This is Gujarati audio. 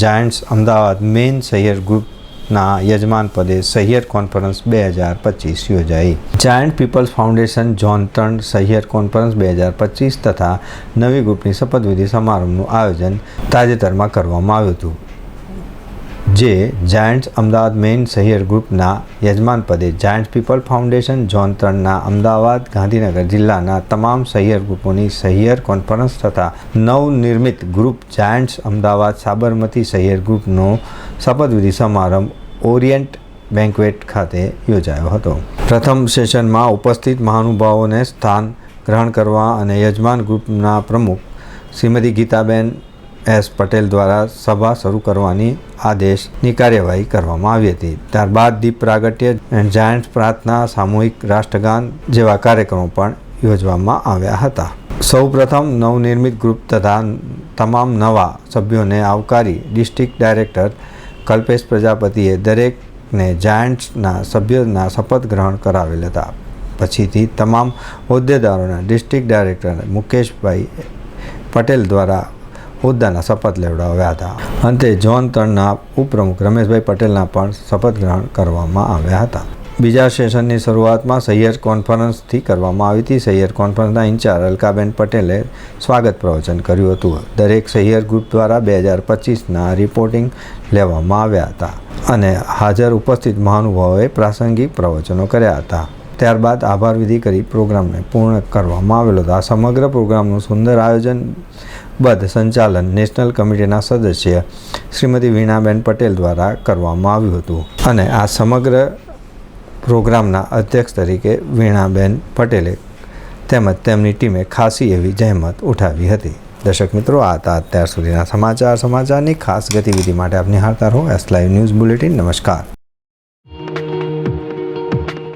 જાયન્ટ્સ અમદાવાદ મેઇન સહિયર ગ્રુપના યજમાન પદે સહિયર કોન્ફરન્સ બે હજાર પચીસ યોજાઈ. જાયન્ટ પીપલ્સ ફાઉન્ડેશન ઝોન ત્રણ સહિયર કોન્ફરન્સ બે હજાર પચીસ તથા નવી ગ્રુપની શપથવિધિ સમારંભનું આયોજન તાજેતરમાં કરવામાં આવ્યું હતું. જે જાયન્ટ્સ અમદાવાદ મેઇન સહિયર ગ્રુપના યજમાન પદે જાયન્ટ્સ પીપલ ફાઉન્ડેશન ઝોન ત્રણના અમદાવાદ, ગાંધીનગર જિલ્લાના તમામ સહિયર ગ્રુપોની સહિયર કોન્ફરન્સ તથા નવનિર્મિત ગ્રુપ જાયન્ટ્સ અમદાવાદ સાબરમતી સહિયર ગ્રુપનો શપથવિધિ સમારંભ ઓરિયન્ટ બેન્ક્વેટ ખાતે યોજાયો હતો. પ્રથમ સેશનમાં ઉપસ્થિત મહાનુભાવોને સ્થાન ગ્રહણ કરવા અને યજમાન ગ્રુપના પ્રમુખ શ્રીમતી ગીતાબેન એસ પટેલ દ્વારા સભા શરૂ કરવાની આદેશની કાર્યવાહી કરવામાં આવી હતી. ત્યારબાદ દીપ પ્રાગટ્ય જાયન્ટ પ્રાર્થના, સામૂહિક રાષ્ટ્રગાન જેવા કાર્યક્રમો પણ યોજવામાં આવ્યા હતા. સૌપ્રથમ નવનિર્મિત ગ્રુપ તથા તમામ નવા સભ્યોને આવકારી ડિસ્ટ્રિક્ટ ડાયરેક્ટર કલ્પેશ પ્રજાપતિએ દરેકને જાયન્ટ્સના સભ્યોના શપથ ગ્રહણ કરાવેલ હતા. પછીથી તમામ હોદ્દેદારોના ડિસ્ટ્રિક્ટ ડાયરેક્ટર મુકેશભાઈ પટેલ દ્વારા હોદ્દાના શપથ લેવડાવ્યા હતા. અંતે જોન ત્રણના ઉપપ્રમુખ રમેશભાઈ પટેલના પણ શપથ ગ્રહણ કરવામાં આવ્યા હતા. બીજા સેશનની શરૂઆતમાં સૈયર કોન્ફરન્સથી કરવામાં આવી હતી. સૈયર કોન્ફરન્સના ઇન્ચાર્જ અલકાબેન પટેલે સ્વાગત પ્રવચન કર્યું હતું. દરેક સૈયર ગ્રુપ દ્વારા બે હજાર પચીસના રિપોર્ટિંગ લેવામાં આવ્યા હતા અને હાજર ઉપસ્થિત મહાનુભાવોએ પ્રાસંગિક પ્રવચનો કર્યા હતા. ત્યારબાદ આભાર વિધિ કરી પ્રોગ્રામને પૂર્ણ કરવામાં આવેલો હતો. આ સમગ્ર પ્રોગ્રામનું સુંદર આયોજન બદ્ધ સંચાલન નેશનલ કમિટીના સદસ્ય શ્રીમતી વીણાબેન પટેલ દ્વારા કરવામાં આવ્યું હતું અને આ સમગ્ર પ્રોગ્રામના અધ્યક્ષ તરીકે વીણાબેન પટેલે તેમજ તેમની ટીમે ખાસી એવી જહેમત ઉઠાવી હતી. દર્શક મિત્રો, આ હતા અત્યાર સુધીના સમાચાર. સમાચારની ખાસ ગતિવિધિ માટે આપ નિહાળતા રહો. એસ લાઈવ ન્યૂઝ બુલેટિન નમસ્કાર.